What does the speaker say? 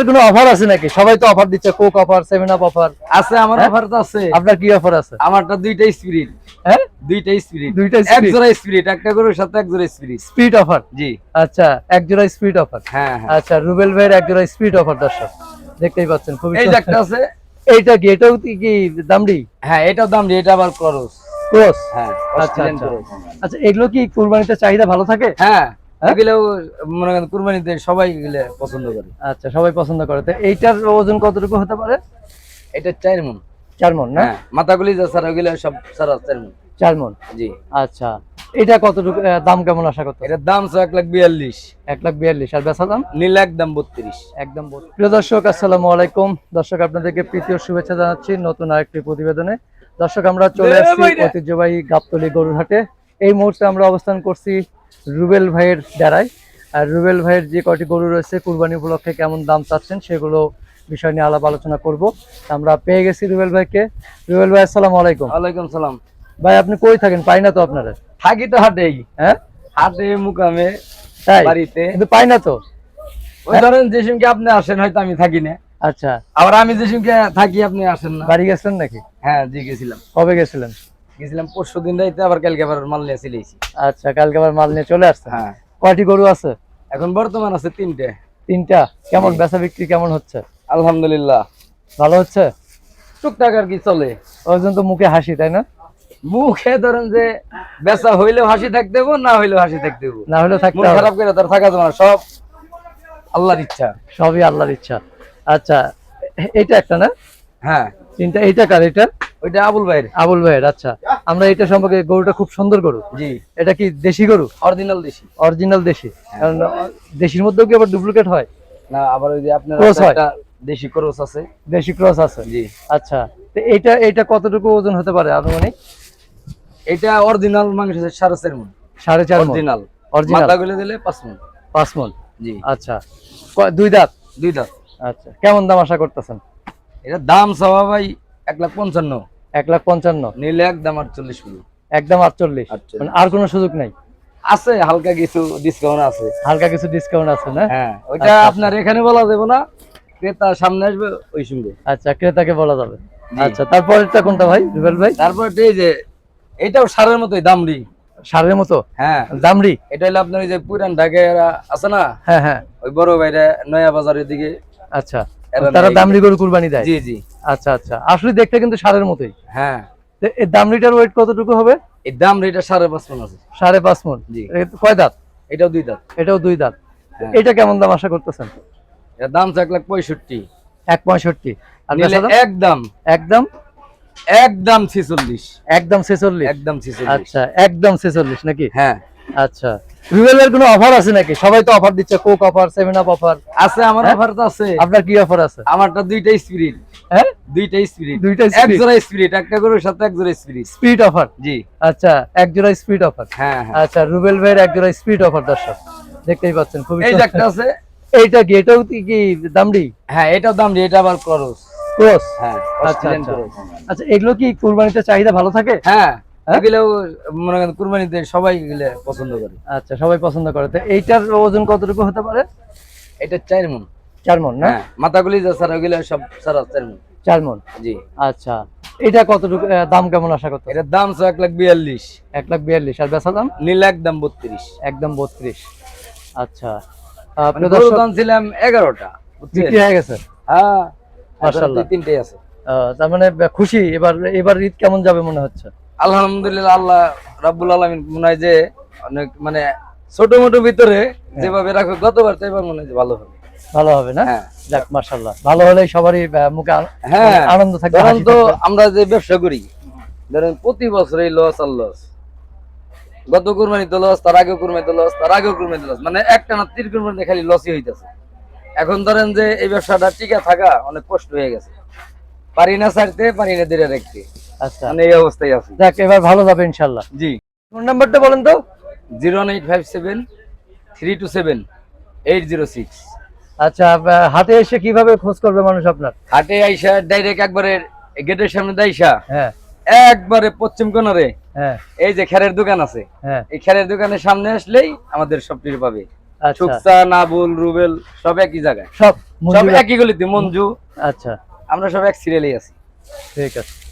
রুবেলের কোনো অফার আছে নাকি? সবাই তো অফার দিচ্ছে Coke offer seven up offer আছে আমার হ্যাঁ? অফার তো আছে। আপনার কি অফার আছে? আমারটা দুইটা স্পিরিট হ্যাঁ? দুইটা স্পিরিট দুইটা এক জোড়া স্পিরিট একটা গরুর সাথে এক জোড়া স্পিরিট স্পিড অফার জি। আচ্ছা এক জোড়া স্পিড অফার হ্যাঁ হ্যাঁ। আচ্ছা রুবেল ভাইয়ের এক জোড়া স্পিড অফার দর্শক। দেখতেই পাচ্ছেন খুবই এই একটা আছে। এইটা কি এটাও কি দামড়ি হ্যাঁ এটাও দাম দিয়ে এটা আবার ক্রস। ক্রস? হ্যাঁ আচ্ছা আচ্ছা। আচ্ছা এগুলো কি কুরবানিতে চাহিদা ভালো থাকে? হ্যাঁ। হ্যাঁ? এগুলো মনে করেন কুরবানিতে সবাই এগুলো পছন্দ করে। আচ্ছা সবাই পছন্দ করে। তো এইটার ওজন কতটুকু হতে পারে? এটা চার মন। চার মন না? হ্যাঁ মাথাগুলি যা স্যার ওগুলো সব সারা চার মন। চার মন? জি। আচ্ছা এটা কতটুকু দাম কেমন আশা করতে এটার দাম তো এক লাখ বিয়াল্লিশ। এক লাখ বিয়াল্লিশ। আর বেচা দাম? নীল একদম বত্রিশ। একদম প্রিয় দর্শক আসসালামু আলাইকুম। দর্শক আপনাদেরকে প্রীতীয় শুভেচ্ছা জানাচ্ছি নতুন আরেকটি প্রতিবেদনে। দর্শক আমরা চলে আসছি। ঐতিহ্যবাহী গাবতলি গরুরহাটে এই মুহূর্তে আমরা অবস্থান করছি রুবেল ভাইয়ের দ্বারাই। আর রুবেল ভাইয়ের যে কয়টি গরু রয়েছে কুরবানি উপলক্ষে কেমন দাম চাচ্ছেন সেগুলো বিষয় নিয়ে আলাপ আলোচনা করব। আমরা পেয়ে গেছি রুবেল ভাইকে। রুবেল ভাই আসসালামু আলাইকুম। ওয়ালাইকুম সালাম। ভাই আপনি কই থাকেন? পাই না তো আপনারা? থাকি তো হাটেই। হ্যাঁ? হাটে মুকামে তাই? বাড়িতে। কিন্তু পাই না তো? ওই ধরেন যে সিমকে আপনি আসেন হয়তো আমি থাকি না। আচ্ছা। আবার আমি যে সিমকে থাকি আপনি আসেন না। বাড়ি গেছেন নাকি? হ্যাঁ জি গেছিলাম। কবে গেছিলেন? গেছিলাম পরশু দিন রাইতে আবার কালকে আবার মাল নিয়ে চলেছি আচ্ছা কালকে আবার মাল নিয়ে চলে আসছেন? হ্যাঁ। কয়টি গরু আছে? এখন বর্তমান আছে তিনটে। তিনটা। কেমন বেচা বিক্রি কেমন হচ্ছে? আলহামদুলিল্লাহ। ভালো হচ্ছে? টুকটাক আর কি চলে। ওই জন্য তো মুখে হাসি তাই না? মুখে ধরেন যে বেচা হইলেও হাসি থাকতে হব না হইলেও হাসি থাকতে হব না হলে থাকতে খারাপ করে তার থাকা যাবে না সব আল্লাহর ইচ্ছা। সবই আল্লাহর ইচ্ছা। আচ্ছা এটা একটা না? হ্যাঁ। তিনটা এইটা কার এটা ওইটা আবুল ভাইয়ের। আবুল ভাইয়ের আচ্ছা। আমরা এটা সম্পর্কে গরুটা খুব সুন্দর গরু। জি। এটা কি দেশি গরু? অরিজিনাল দেশি। অরিজিনাল দেশি। কারণ দেশির মধ্যেও কি আবার ডুপ্লিকেট হয়? না আবার ওই যে আপনার একটা দেশি ক্রস আছে। দেশি ক্রস আছে? জি। আচ্ছা। তো এইটা এইটা কতটুকু ওজন হতে পারে আনুমানিক? এটা অরিজিনাল মাংস সাড়ে চার মন। সাড়ে চার অরিজিনাল অরিজিনাল মাথা গুলে দিলে পাঁচ মন। পাঁচ মন? জি। আচ্ছা। দুই দাঁত? দুই দাঁত। আচ্ছা। কেমন দাম আশা করতেছেন? এটা দাম সবা ভাই এক লাখ পঞ্চান্ন। এক লাখ পঞ্চান্ন। নিলে একদম আটচল্লিশ কিলো একদম আটচল্লিশ। মানে আর কোনো সুযোগ নাই? আছে হালকা কিছু ডিসকাউন্ট আছে। হালকা কিছু ডিসকাউন্ট আছে না? হ্যাঁ ওইটা আচ্ছা, আপনার এখানে বলা যাবে না ক্রেতা সামনে আসবে ওই সঙ্গে আচ্ছা ক্রেতাকে বলা যাবে। আচ্ছা তারপরেরটা কোনটা ভাই রুবেল ভাই? তারপর এই যে এটাও সারের মতোই দামড়ি। সারের মতো? হ্যাঁ। দামড়ি? এটা হলো আপনার ওই যে পুরান ঢাকায় আছে না? হ্যাঁ হ্যাঁ। ওই বড় ভাইরা নয়া বাজারের দিকে। আচ্ছা। তারা। দামড়ি গরু কুরবানি দেয়? জি জি। আচ্ছা আচ্ছা। আসলে দেখতে কিন্তু সারের মতোই। হ্যাঁ। এই দামড়িটার ওয়েট কতটুকু হবে? এই দাম রেটটা সাড়ে পাঁচ মন আছে। সাড়ে পাঁচ মন? জি। কয় দাঁত? এটাও দুই দাঁত। এটাও দুই দাঁত। হ্যাঁ। এটা কেমন দাম আশা করতেছেন? এর দাম এক লাখ পঁয়ষট্টি। এক পঁয়ষট্টি? একদম। একদম? একদম ছিচল্লিশ। একদম ছেচল্লিশ? একদম ছিচল্লিশ। আচ্ছা একদম ছেচল্লিশ নাকি? হ্যাঁ। আচ্ছা। রুবেলের কোনো অফার আছে নাকি? সবাই তো অফার দিচ্ছে Coke offer seven up offer আছে আমার হ্যাঁ? অফার তো আছে। আপনার কি অফার আছে? আমারটা দুইটা স্পিরিট হ্যাঁ? দুইটা স্পিরিট দুইটা এক? জোড়া স্পিরিট একটা গরুর সাথে এক জোড়া স্পিরিট স্পিড অফার জি। আচ্ছা এক জোড়া স্পিড অফার হ্যাঁ হ্যাঁ। আচ্ছা রুবেল ভাইয়ের এক জোড়া স্পিড অফার দর্শক। দেখতেই পাচ্ছেন খুবই এই একটা আছে। এইটা কি? এটাও কি দামড়ি? হ্যাঁ এটাও দাম দিয়ে এটা আবার ক্রস। ক্রস? হ্যাঁ আচ্ছা আচ্ছা। আচ্ছা এগুলো কি কুরবানিতে চাহিদা ভালো থাকে? হ্যাঁ হ্যাঁ? এগুলো মনে করেন কুরবানিতে সবাই এগুলো পছন্দ করে। আচ্ছা সবাই পছন্দ করে। তো এইটার ওজন কতটুকু হতে পারে? এটা চার মন। চার মন না? হ্যাঁ মাথাগুলি যা স্যার ওগুলো সব সারা চার মন। চার মন? জি। আচ্ছা এটা কতটুকু দাম কেমন আশা করতে এটার দাম এক লাখ বিয়াল্লিশ। এক লাখ বিয়াল্লিশ আর বেচা দাম? নীল একদম বত্রিশ। একদম বত্রিশ। আচ্ছা মানে ছিলাম এগারোটা? বিক্রি হয়ে গেছে? হ্যাঁ মাসাল্লাহ তিনটেই আছে। তার মানে খুশি এবার এবার ঈদ কেমন যাবে মনে হচ্ছে? আলহামদুলিল্লাহ আল্লাহ রাব্বুল আলামিন মনে হয় যে অনেক মানে ছোট মোটো ভিতরে যেভাবে রাখো গতবার তো এবার মনে হয় ভালো হবে। ভালো হবে না? হ্যাঁ। যাক ভালো হলে সবারই মুখে হ্যাঁ আনন্দ থাকবে ধরেন তো আমরা যে ব্যবসা করি ধরেন প্রতি বছর এই লস আর লস গত কুরবানিতে লস তার আগে কুরবানিতে লস তার আগে কুরবানিতে লস মানে একটা না তিন কুরবানিতে খালি লসই হইতেছে। এখন ধরেন যে এই ব্যবসাটা টিকে থাকা অনেক কষ্ট হয়ে গেছে। পারি না ছাড়তে পারি না ধীরে রাখতে আচ্ছা। মানে এই অবস্থায় আছি। যাক এবার ভালো যাবে জি। ফোন নাম্বারটা বলেন তো। আচ্ছা হাটে এসে কীভাবে খোঁজ করবে মানুষ আপনার? হাটে আইসা ডাইরেক্ট একবারে গেটের সামনে দাইসা হ্যাঁ। একবারে পশ্চিম কোণরে। হ্যাঁ। এই যে খেরের দোকান আছে। হ্যাঁ। এই খেরের দোকানের সামনে আসলেই আমাদের সবটির পাবে। আচ্ছা। সুকসা নাবুল রুবেল সব একই জায়গায়। সব সব একই গলিতে মঞ্জু। আচ্ছা। আমরা সব এক সিরিয়ালেই আছি। ঠিক আছে।